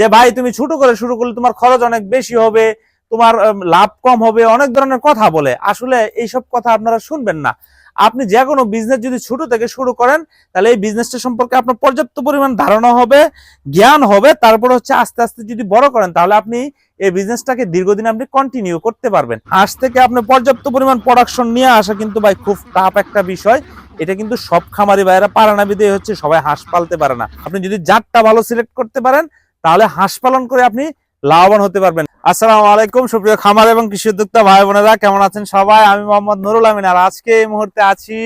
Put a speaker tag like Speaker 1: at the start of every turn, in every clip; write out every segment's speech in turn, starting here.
Speaker 1: যে ভাই, তুমি ছোট করে শুরু করলে তোমার খরচ অনেক বেশি হবে, তোমার লাভ কম হবে, অনেক ধরনের কথা বলে। আসলে এইসব কথা আপনারা শুনবেন না। আপনি যে কোনো বিজনেস যদি ছোট থেকে শুরু করেন, তাহলে এই বিজনেসটা সম্পর্কে আপনার পর্যাপ্ত পরিমাণ ধারণা হবে, জ্ঞান হবে, তারপর হচ্ছে আস্তে আস্তে যদি বড় করেন, তাহলে আপনি এই বিজনেসটাকে দীর্ঘদিন আপনি কন্টিনিউ করতে পারবেন। আজ থেকে আপনি পর্যাপ্ত পরিমাণ প্রোডাকশন নিয়ে আসা কিন্তু ভাই খুব টাফ একটা বিষয়। এটা কিন্তু সব খামারি ভাইয়েরা পারে না বিধে হচ্ছে সবাই হাঁস পালতে পারে না। আপনি যদি জাতটা ভালো সিলেক্ট করতে পারেন তাহলে হাঁস পালন করে আপনি লাভবান হতে পারবেন। আসসালামু আলাইকুম, সুপ্রিয় খামার এবং কৃষি উদ্যোক্তা ভাই বোনেরা, কেমন আছেন সবাই? আমি মোহাম্মদ নুরুল আমিন আর আজকে এই মুহূর্তে আছি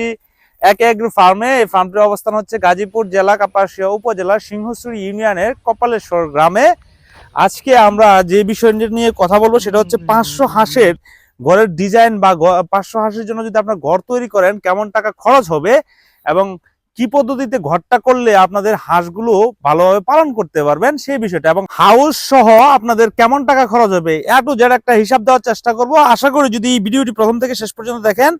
Speaker 1: এক এগ্রো ফার্মে। এই ফার্মটির অবস্থান হচ্ছে গাজীপুর জেলা কাপাসিয়া উপজেলা সিংহশ্রী ইউনিয়নের কপালেশ্বর গ্রামে। আজকে আমরা যে বিষয় নিয়ে কথা বলব সেটা হচ্ছে পাঁচশো হাঁসের ঘরের ডিজাইন বা পাঁচশো হাঁসের জন্য যদি আপনার ঘর তৈরি করেন, কেমন টাকা খরচ হবে এবং কি পদ্ধতিতে ঘরটা করলে আপনাদের হাঁসগুলো ভালোভাবে পালন করতে পারবেন সেই বিষয়টা এবং হাউস সহ আপনাদের কেমন টাকা খরচ হবে এটু জেড একটা হিসাব দেওয়ার চেষ্টা করব। আশা করি যদি এই ভিডিওটি প্রথম থেকে শেষ পর্যন্ত দেখেন,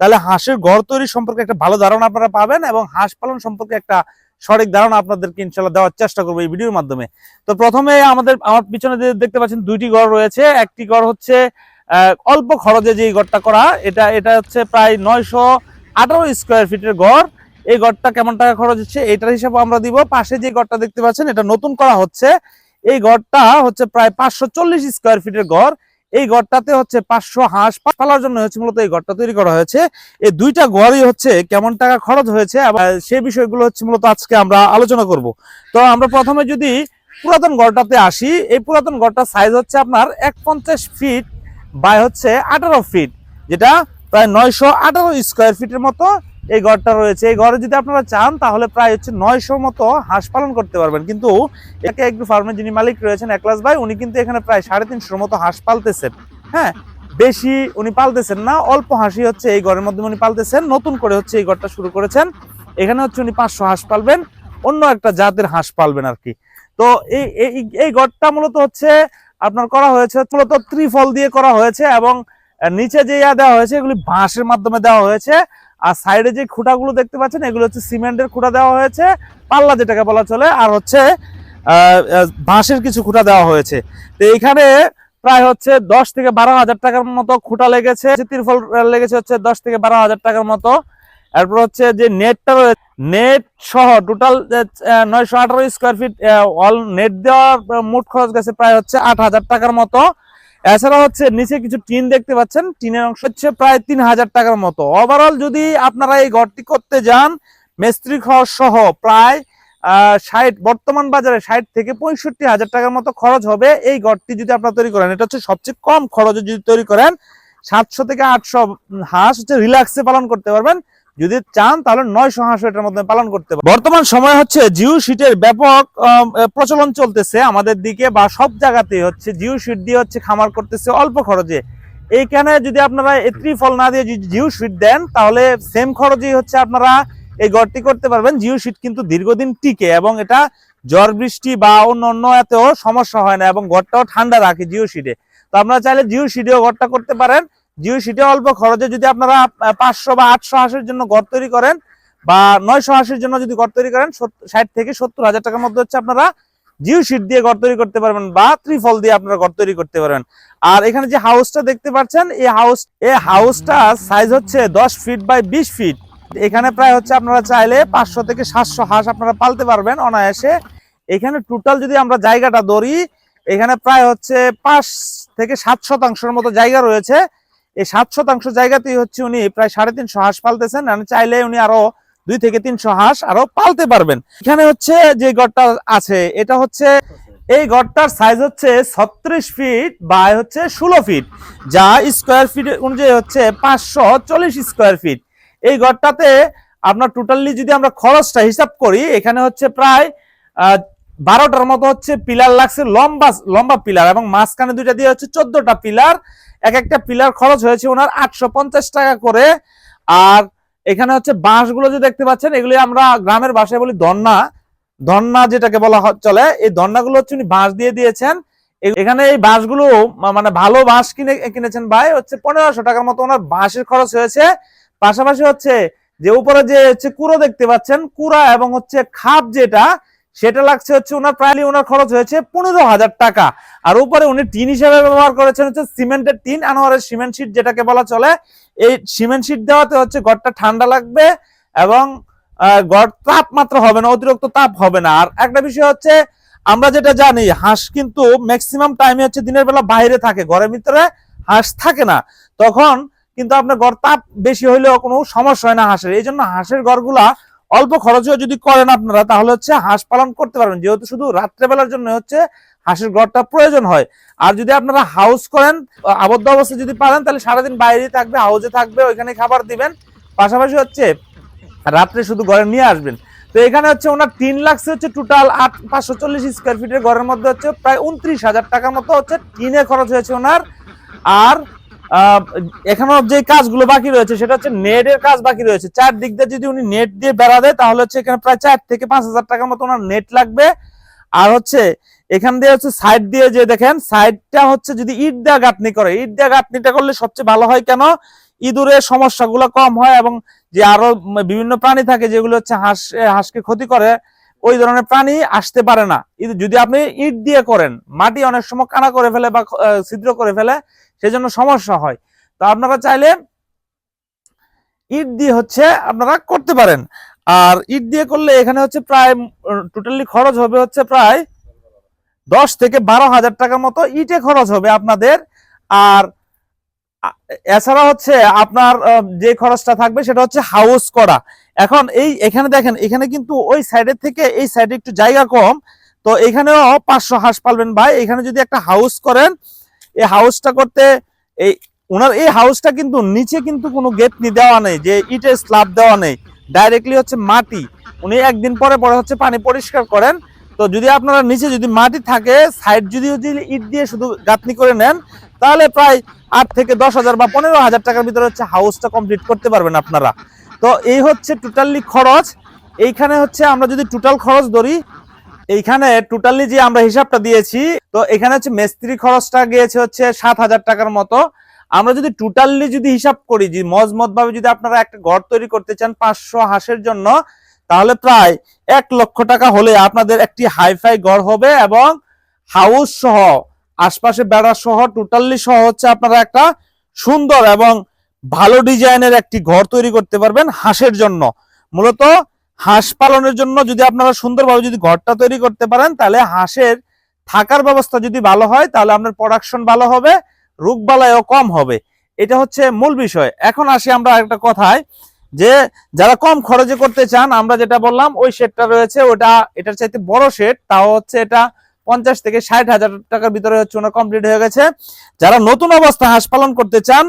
Speaker 1: তাহলে হাঁসের ঘর তৈরি সম্পর্কে একটা ভালো ধারণা আপনারা পাবেন এবং হাঁস পালন সম্পর্কে একটা সঠিক ধারণা আপনাদেরকে ইনশাল্লাহ দেওয়ার চেষ্টা করব এই ভিডিওর মাধ্যমে। তো প্রথমে আমাদের, আমার পিছনে দেখতে পাচ্ছেন দুইটি ঘর রয়েছে, একটি ঘর হচ্ছে অল্প খরচে যে ঘরটা করা, এটা এটা হচ্ছে প্রায় নয়শো আঠারো স্কোয়ার ফিটের ঘর। এই ঘরটা কেমন টাকা খরচ হচ্ছে এটার হিসাবে আমরা দিব। পাশে যে ঘরটা দেখতে পাচ্ছেন, এটা নতুন করা হচ্ছে। এই ঘরটা হচ্ছে প্রায় পাঁচশো চল্লিশ স্কোয়ার ফিটের ঘর এই ঘরটাতে হচ্ছে পাঁচশো হাঁস পালার জন্য হচ্ছে মূলত এই ঘরটা তৈরি করা হয়েছে। এই দুইটা ঘরই হচ্ছে কেমন টাকা খরচ হয়েছে, আবার সেই বিষয়গুলো হচ্ছে মূলত আজকে আমরা আলোচনা করব। তো আমরা প্রথমে যদি পুরাতন ঘরটাতে আসি, এই পুরাতন ঘরটার সাইজ হচ্ছে আপনার এক পঞ্চাশ ফিট বাই হচ্ছে আঠারো ফিট যেটা প্রায় নয়শো আঠারো স্কোয়ার ফিটের মতো। এই ঘরটা রয়েছে। এই ঘরে যদি আপনারা চান, তাহলে প্রায় হচ্ছে নয়শো মতো হাঁস পালন করতে পারবেন। কিন্তু একে একটু ফার্মের যিনি মালিক রয়েছেন, একলাস ভাই, উনি কিন্তু এখানে প্রায় সাড়ে তিনশোর মতো হাঁস পালতেছেন। হ্যাঁ বেশি উনি পালতেছেন না, অল্প হাঁসি হচ্ছে এই ঘরের মধ্যে উনি পালতেছেন। নতুন করে হচ্ছে এই ঘরটা শুরু করেছেন। এখানে হচ্ছে উনি পাঁচশো হাঁস পালবেন, অন্য একটা জাতের হাঁস পালবেন আর কি তো এই- এই ঘরটা মূলত হচ্ছে আপনার করা হয়েছে মূলত ত্রিফল দিয়ে করা হয়েছে এবং নিচে যে ইয়া দেওয়া হয়েছে, এগুলি বাঁশের মাধ্যমে দেওয়া হয়েছে। আর সাইডে যে খুঁটাগুলো দেখতে পাচ্ছেন, এগুলো হচ্ছে সিমেন্টের খুঁটা দেওয়া হয়েছে, পাল্লা যেটাকে বলা চলে, আর হচ্ছে বাঁশের কিছু খুঁটা দেওয়া হয়েছে। তো এইখানে প্রায় হচ্ছে দশ থেকে বারো হাজার টাকার মতো খুঁটা লেগেছে তিরফল লেগেছে হচ্ছে দশ থেকে বারো হাজার টাকার মতো। এরপর হচ্ছে যে নেটটা রয়েছে, নেট সহ টোটাল নয়শো আঠারো স্কোয়ার ফিট অল নেট দেওয়ার মোট খরচ গেছে প্রায় হচ্ছে আট হাজার টাকার মতো। এছাড়া হচ্ছে নিচে কিছু টিন দেখতে পাচ্ছেন। টিনের অংশ হচ্ছে প্রায় তিন হাজার টাকার মতো। ওভারঅল যদি আপনারা এই ঘরটি করতে যান, মিস্ত্রি খরচ সহ প্রায় ষাট, বর্তমান বাজারে ষাট থেকে পঁয়ষট্টি হাজার টাকার মতো খরচ হবে এই ঘরটি যদি আপনারা তৈরি করেন। এটা হচ্ছে সবচেয়ে কম খরচে যদি তৈরি করেন, সাতশো থেকে আটশো হাঁস হচ্ছে রিল্যাক্সে পালন করতে পারবেন। যদি চান, তাহলে নয়শো হাঁস এটার মধ্যে পালন করতে পারবেন বর্তমান সময় হচ্ছে জিও শিটের ব্যাপক প্রচলন চলতেছে আমাদের দিকে বা সব জায়গাতেই হচ্ছে। জিও শিট দিয়ে হচ্ছে খামার করতেছে অল্প খরচে। এইখানে যদি আপনারা এই ত্রিফল না দিয়ে জিও শিট দেন, তাহলে সেম খরচেই হচ্ছে আপনারা এই গড়টি করতে পারবেন। জিও শিট কিন্তু দীর্ঘদিন টিকে এবং এটা ঝড় বৃষ্টি বা অন্য অন্য এতেও সমস্যা হয় না এবং ঘরটাও ঠান্ডা রাখে জিও শিটে। তো আপনারা চাইলে জিও শিটেও ঘরটা করতে পারেন। জিও শিটে অল্প খরচে যদি আপনারা পাঁচশো বা আটশো হাঁসের জন্য ঘর তৈরি করেন বা নয়শো হাঁসের জন্য যদি ঘর তৈরি করেন ষাট থেকে সত্তর হাজার টাকার মধ্যে হচ্ছে আপনারা জিও সিট দিয়ে ঘর তৈরি করতে পারবেন বা ত্রিফল দিয়ে আপনারা ঘর তৈরি করতে পারবেন। আর এখানে যে হাউসটা দেখতে পাচ্ছেন, এই হাউস এই হাউসটা সাইজ হচ্ছে দশ ফিট বাই বিশ ফিট এখানে প্রায় হচ্ছে আপনারা চাইলে পাঁচশো থেকে সাতশো হাঁস আপনারা পালতে পারবেন অনায়াসে। এখানে টোটাল যদি আমরা জায়গাটা ধরি, এখানে প্রায় হচ্ছে পাঁচ থেকে সাত শতাংশের মতো জায়গা রয়েছে। এই সাত শতাংশ জায়গাতেই হচ্ছে উনি প্রায় সাড়ে তিনশো হাঁস পালতেছেন। আর চাইলে উনি আরও দুই থেকে তিনশো হাঁস আরও পালতে পারবেন। এখানে হচ্ছে যে গড়টা আছে, এটা হচ্ছে এই গড়টার সাইজ হচ্ছে ছত্রিশ ফিট বাই হচ্ছে ষোলো ফিট যা স্কোয়ার ফিট অনুযায়ী হচ্ছে পাঁচশো চল্লিশ স্কোয়ার ফিট এই গড়টাতে আপনার টোটালি যদি আমরা খরচটা হিসাব করি, এখানে হচ্ছে প্রায় বারোটার মতো হচ্ছে পিলার লাগছে, লম্বা লম্বা পিলার এবং মাঝখানে দুইটা দিয়ে হচ্ছে চোদ্দটা পিলার। এক একটা পিলার খরচ হয়েছে ওনার আটশো পঞ্চাশ টাকা করে। আর এখানে হচ্ছে বাঁশগুলো যে দেখতে পাচ্ছেন, এগুলি আমরা গ্রামের বাসায় বলি দন্না। দন্না যেটাকে বলা চলে, এই দন্নাগুলো হচ্ছে উনি বাঁশ দিয়ে দিয়েছেন। এখানে এই বাঁশগুলো মানে ভালো বাঁশ কিনে, কিনেছেন ভাই, হচ্ছে পনেরোশো টাকার মতো ওনার বাঁশের খরচ হয়েছে। পাশাপাশি হচ্ছে যে উপরে যে হচ্ছে কুড়ো দেখতে পাচ্ছেন, কুড়া এবং হচ্ছে খাপ যেটা সেটা লাগছে হচ্ছে ওনার প্রায়লি ওনার খরচ হয়েছে পনেরো হাজার টাকা। আর উপরে উনি টিন হিসেবে ব্যবহার করেছেন হচ্ছে সিমেন্টের টিন, আনোয়ারের সিমেন্ট শিট যেটাকে বলা চলে। এই সিমেন্ট শিট দেওয়াতে হচ্ছে ঘরটা ঠান্ডা লাগবে এবং ঘর তাপমাত্রা হবে না, অতিরিক্ত তাপ হবে না। আর একটা বিষয় হচ্ছে, আমরা যেটা জানি, হাঁস কিন্তু ম্যাক্সিমাম টাইমে হচ্ছে দিনের বেলা বাইরে থাকে, ঘরের ভিতরে হাঁস থাকে না। তখন কিন্তু আপনার ঘর তাপ বেশি হইলেও কোনো সমস্যা হয় না হাঁসের। এই জন্য হাঁসের ঘরগুলা অল্প খরচেও যদি করেন আপনারা, তাহলে হচ্ছে হাঁস পালন করতে পারবেন। যেহেতু শুধু রাত্রেবেলার জন্য হচ্ছে হাঁসের ঘরটা প্রয়োজন হয়। আর যদি আপনারা হাউস করেন আবদ্ধ অবস্থায় যদি পারেন, তাহলে সারাদিন বাইরেই থাকবে হাউসে থাকবে, ওইখানে খাবার দিবেন। পাশাপাশি হচ্ছে রাত্রে শুধু ঘরে নিয়ে আসবেন। তো এখানে হচ্ছে ওনার তিন লাখ হচ্ছে টোটাল আট, পাঁচশো চল্লিশ স্কোয়ার ফিটের ঘরের মধ্যে হচ্ছে প্রায় উনত্রিশ হাজার টাকার মতো হচ্ছে টিনে খরচ হয়েছে ওনার। আর আহ, এখনও যে কাজগুলো বাকি রয়েছে সেটা হচ্ছে নেটের কাজ বাকি রয়েছে। চার দিক দিয়ে যদি উনি নেট দিয়ে বেড়া দেয় তাহলে হচ্ছে এখানে প্রায় চার থেকে পাঁচ হাজার টাকার মতো ওনার নেট লাগবে। আর হচ্ছে এখান দিয়ে হচ্ছে সাইড দিয়ে যে দেখেন সাইডটা হচ্ছে যদি ইট দেওয়া গাঁথনি করে ইট দেওয়া গাঁথনিটা করলে সবচেয়ে ভালো হয় কেন? ইঁদুরের সমস্যাগুলো কম হয় এবং যে আরও বিভিন্ন প্রাণী থাকে যেগুলো হচ্ছে হাঁস হাঁসকে ক্ষতি করে ওই ধরনের প্রাণী আসতে পারে না। যদি আপনি ইট দিয়ে করেন মাটি অনেক সময় কানা করে ফেলে বা ছিদ্র করে ফেলে সেজন্য সমস্যা হয়। তো আপনারা চাইলে ইট দিয়ে হচ্ছে আপনারা করতে পারেন। আর ইট দিয়ে করলে এখানে হচ্ছে প্রায় টোটালি খরচ হবে হচ্ছে প্রায় দশ থেকে বারো হাজার টাকার মতো ইটে খরচ হবে আপনাদের। আর এছাড়া হচ্ছে আপনার যে খরচটা থাকবে সেটা হচ্ছে হাউস করা। এখন এই, এখানে দেখেন, এখানে কিন্তু ওই সাইডের থেকে এই সাইডে একটু জায়গা কম। তো এখানেও পাঁচশো হাঁস পালবেন ভাই। এখানে যদি একটা হাউস করেন এই হাউসটা করতে এই ওনার এই হাউসটা কিন্তু নিচে কিন্তু কোনো গেট নি দেওয়া নেই, যে ইটের স্ল্যাব দেওয়া নেই। ডাইরেক্টলি হচ্ছে মাটি। উনি একদিন পরে পরে হচ্ছে পানি পরিষ্কার করেন। তো যদি আপনারা নিচে যদি মাটি থাকে সাইড যদি যদি ইট দিয়ে শুধু গাঁথনি করে নেন, তাহলে প্রায় আট থেকে দশ হাজার বা পনেরো হাজার টাকার ভিতরে হচ্ছে হাউসটা কমপ্লিট করতে পারবেন আপনারা। তো এই হচ্ছে টোটালি খরচ। এইখানে হচ্ছে আমরা যদি টোটাল খরচ ধরি এইখানে টোটালি যে আমরা হিসাবটা দিয়েছি, তো এখানে হচ্ছে মিস্ত্রি খরচটা গিয়েছে হচ্ছে সাত হাজার টাকার মতো। আমরা যদি টোটালি যদি হিসাব করি, যে মজমত ভাবে যদি আপনারা একটা ঘর তৈরি করতে চান পাঁচশো হাঁসের জন্য, তাহলে প্রায় এক লক্ষ টাকা হলে আপনাদের একটি হাইফাই ঘর হবে এবং হাউস সহ, আশপাশে বেড়া সহ টোটালি সহ হচ্ছে আপনারা একটা সুন্দর এবং ভালো ডিজাইনের একটি ঘর তৈরি করতে পারবেন হাঁসের জন্য। মূলত হাঁস পালনের জন্য যদি আপনারা সুন্দরভাবে যদি ঘরটা তৈরি করতে পারেন, তাহলে হাঁসের থাকার ব্যবস্থা যদি ভালো হয়, তাহলে আপনার প্রোডাকশন ভালো হবে রোগ বালাইও কম হবে। এটা হচ্ছে মূল বিষয়। এখন আসি আমরা একটা কথায়, যে যারা কম খরচে করতে চান, আমরা যেটা বললাম, ওই শেডটা রয়েছে, ওটা এটার চাইতে বড় শেড তাও হচ্ছে এটা পঞ্চাশ থেকে ষাট হাজার টাকার ভিতরে হচ্ছে ওনার কমপ্লিট হয়ে গেছে। যারা নতুন অবস্থা হাঁস পালন করতে চান,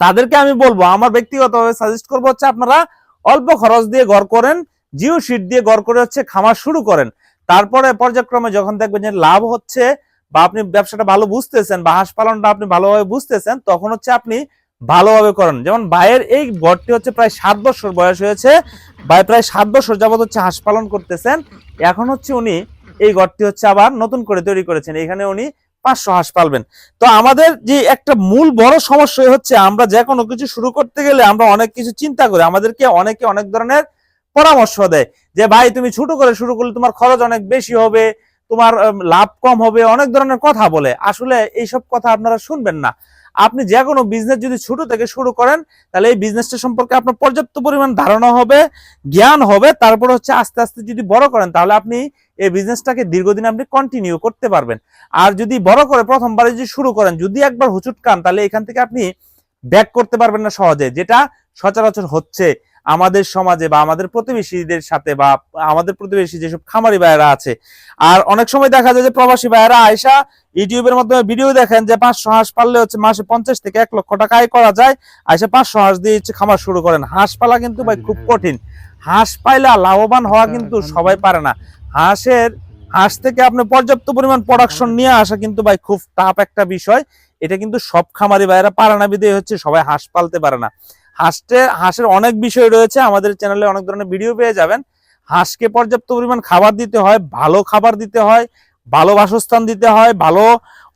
Speaker 1: তাদেরকে আমি বলব, আমার ব্যক্তিগতভাবে সাজেস্ট করব হচ্ছে আপনারা অল্প খরচ দিয়ে গড় করেন, জিও শিট দিয়ে গড় করে হচ্ছে খামার শুরু করেন। তারপরে পর্যায়ক্রমে যখন দেখবেন যে লাভ হচ্ছে বা আপনি ব্যবসাটা ভালো বুঝতেছেন বা হাঁস পালনটা আপনি ভালোভাবে বুঝতেছেন, তখন হচ্ছে আপনি ভালোভাবে করেন। যেমন ভাইয়ের এই ঘরটি হচ্ছে প্রায় সাত বছর বয়স হয়েছে, ভাই প্রায় সাত বছর যাবত হচ্ছে হাঁস পালন করতেছেন। এখন হচ্ছে উনি এই ঘরটি হচ্ছে আবার নতুন করে তৈরি করেছেন। এখানে উনি পাঁচশো হাঁস পালবেন। তো আমাদের যে একটা মূল বড় সমস্যা হচ্ছে, আমরা যে কোনো কিছু শুরু করতে গেলে আমরা অনেক কিছু চিন্তা করি। আমাদেরকে অনেকে অনেক ধরনের পরামর্শ দেয় যে, ভাই, তুমি ছোট করে শুরু করলে তোমার খরচ অনেক বেশি হবে, তোমার লাভ কম হবে। অনেক ধরনের কথা বলে। আসলে এইসব কথা আপনারা শুনবেন না। আপনি যে কোনো বিজনেস যদি ছোট থেকে শুরু করেন, তাহলে এই বিজনেসটা সম্পর্কে আপনার পর্যাপ্ত পরিমাণ ধারণা হবে, জ্ঞান হবে, তারপর হচ্ছে আস্তে আস্তে যদি বড় করেন, তাহলে আপনি এই বিজনেসটাকে দীর্ঘদিন আপনি কন্টিনিউ করতে পারবেন। আর যদি বড় করে প্রথমবারে যদি শুরু করেন, যদি একবার হুচুট কান তাহলে এখান থেকে আপনি ব্যাক করতে পারবেন না সহজে, যেটা সচরাচর হচ্ছে। আমাদের সমাজে বা আমাদের প্রতিবেশীদের সাথে বা আমাদের প্রতিবেশী যেসব খামারি ভাইয়েরা আছে আর অনেক সময় দেখা যায় যে প্রবাসী ভাইয়েরা আয়সা ইউটিউবের মাধ্যমে ভিডিও দেখেন যে পাঁচশো হাঁস পাললে হচ্ছে মাসে পঞ্চাশ থেকে এক লক্ষ টাকা আয় করা যায় আয়সা পাঁচশো হাঁস দিয়ে হচ্ছে খামার শুরু করেন। হাঁস পালা কিন্তু ভাই খুব কঠিন। হাঁস পাইলা লাভবান হওয়া কিন্তু সবাই পারে না। হাঁসের হাঁস থেকে আপনি পর্যাপ্ত পরিমাণ প্রোডাকশন নিয়ে আসা কিন্তু ভাই খুব টাফ একটা বিষয়। এটা কিন্তু সব খামারি ভাইয়েরা পারে না বিধে হচ্ছে সবাই হাঁস পালতে পারে না। হাঁসতে হাঁসের অনেক বিষয় রয়েছে, আমাদের চ্যানেলে অনেক ধরনের ভিডিও পেয়ে যাবেন। হাঁসকে পর্যাপ্ত পরিমাণ খাবার দিতে হয়, ভালো খাবার দিতে হয়, ভালো বাসস্থান দিতে হয়, ভালো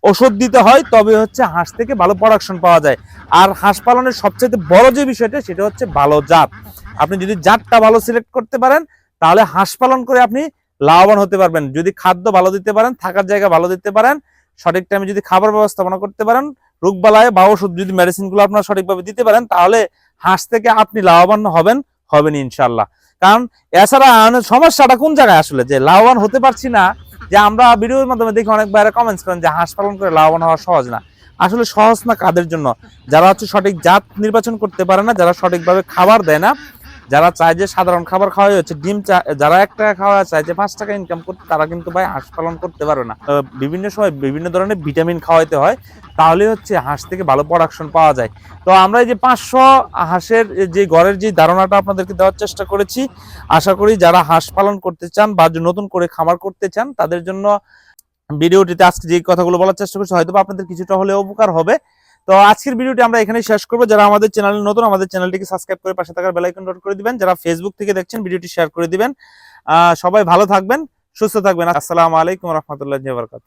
Speaker 1: ওষুধ দিতে হয়, তবে হচ্ছে হাঁস থেকে ভালো প্রোডাকশন পাওয়া যায়। আর হাঁস পালনের সবচেয়ে বড় যে বিষয়টা, সেটা হচ্ছে ভালো জাত। আপনি যদি জাতটা ভালো সিলেক্ট করতে পারেন, তাহলে হাঁস পালন করে আপনি লাভবান হতে পারবেন। যদি খাদ্য ভালো দিতে পারেন, থাকার জায়গা ভালো দিতে পারেন, সঠিক টাইমে যদি খাবার ব্যবস্থাপনা করতে পারেন, রোগবালায় বা ওষুধ যদি মেডিসিনগুলো আপনারা সঠিকভাবে দিতে পারেন, তাহলে হাঁস থেকে আপনি লাভবান হবেন হবেন ইনশাল্লাহ কারণ এছাড়া সমস্যাটা কোন জায়গায় আসলে? যে লাভবান হতে পারছি না, যে আমরা ভিডিওর মাধ্যমে দেখি অনেক বাইরে কমেন্টস করেন যে হাঁস পালন করে লাভবান হওয়া সহজ না। আসলে সহজ না কাদের জন্য? যারা হচ্ছে সঠিক জাত নির্বাচন করতে পারে না, যারা সঠিকভাবে খাবার দেয় না যারা চায় যে সাধারণ খাবার খাওয়াই হচ্ছে, ডিম যারা এক টাকা খাওয়া চায় যে পাঁচ টাকা ইনকাম করতে, তারা কিন্তু ভাই হাঁস পালন করতে পারবে না। বিভিন্ন সময় বিভিন্ন ধরনের ভিটামিন খাওয়াইতে হয়, তাহলে হচ্ছে হাঁস থেকে ভালো প্রোডাকশন পাওয়া যায়। তো আমরা এই যে পাঁচশো হাঁসের যে ঘরের যে ধারণাটা আপনাদেরকে দেওয়ার চেষ্টা করেছি, আশা করি যারা হাঁস পালন করতে চান বা নতুন করে খামার করতে চান, তাদের জন্য ভিডিওটিতে আজকে যে কথাগুলো বলার চেষ্টা করছি হয়তো আপনাদের কিছুটা হলে উপকার হবে। তো আজকের ভিডিওটি আমরা এখানে শেষ করব। যারা আমাদের চ্যানেলে নতুন, আমাদের চ্যানেলটিকে সাবস্ক্রাইব করে পাশে থাকার বেলাইকন ডট করে দিবেন। যারা ফেসবুক থেকে দেখছেন, ভিডিওটি শেয়ার করে দিবেন। সবাই ভালো থাকবেন, সুস্থ থাকবেন। আসসালামু আলাইকুম রহমতুল্লাহ বারকাত